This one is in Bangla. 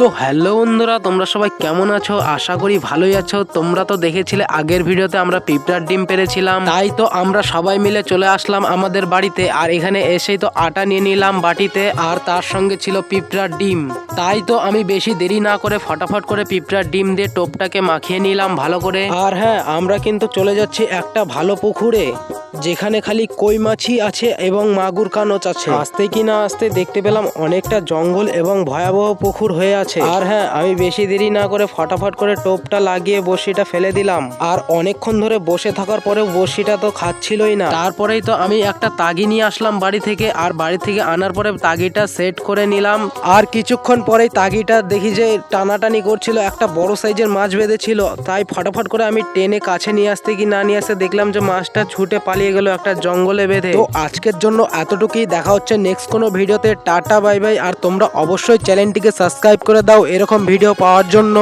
তো হ্যালো বন্ধুরা, তোমরা সবাই কেমন আছো? আশা করি ভালোই আছো। তোমরা তো দেখেছিলে, আগের ভিডিওতে আমরা পিঁপড়ার ডিম পেরেছিলাম। তাই তো আমরা সবাই মিলে চলে আসলাম আমাদের বাড়িতে। আর এখানে এসেই তো আটা নিয়ে নিলাম বাটিতে, আর তার সঙ্গে ছিল পিঁপড়ার ডিম। তাই তো আমি বেশি দেরি না করে ফটাফট করে পিঁপড়ার ডিম দিয়ে টোপটাকে মাখিয়ে নিলাম ভালো করে। আর হ্যাঁ আমরা কিন্তু চলে যাচ্ছি একটা ভালো পুকুরে। যেখানে খালি কই মাছই আছে এবং মাগুর কানচ আছে। আসতে কি না আসতে দেখতে পেলাম অনেকটা জঙ্গল এবং ভয়াবহ পুকুর হয়ে আছে। আর হ্যাঁ আমি বেশি দেরি না করে ফটাফট করে টোপটা লাগিয়ে বড়শিটা ফেলে দিলাম। আর অনেকক্ষণ ধরে বসে থাকার পরেও বড়শিটা তো খাচ্ছিলই না। তারপরেই তো আমি একটা তাগি নিয়ে আসলাম বাড়ি থেকে আর বাড়ি থেকে আনার পরে তাগিটা সেট করে নিলাম। আর কিছুক্ষণ পরেই তাগিটা দেখি যে টানাটানি করছিল, একটা বড় সাইজের মাছ বেঁধেছিল। তাই ফটাফট করে আমি টেনে কাছে নিয়ে আসতে কি না নিয়ে আসতে দেখলাম যে মাছটা ছুটে পালিয়ে গেল একটা জঙ্গলে বেঁধে। তো আজকের জন্য এতটুকুই। দেখা হচ্ছে নেক্সট কোনো ভিডিওতে। টাটা বাই বাই আর তোমরা অবশ্যই চ্যানেলটিকে সাবস্ক্রাইব করে দাও এরকম ভিডিও পাওয়ার জন্য।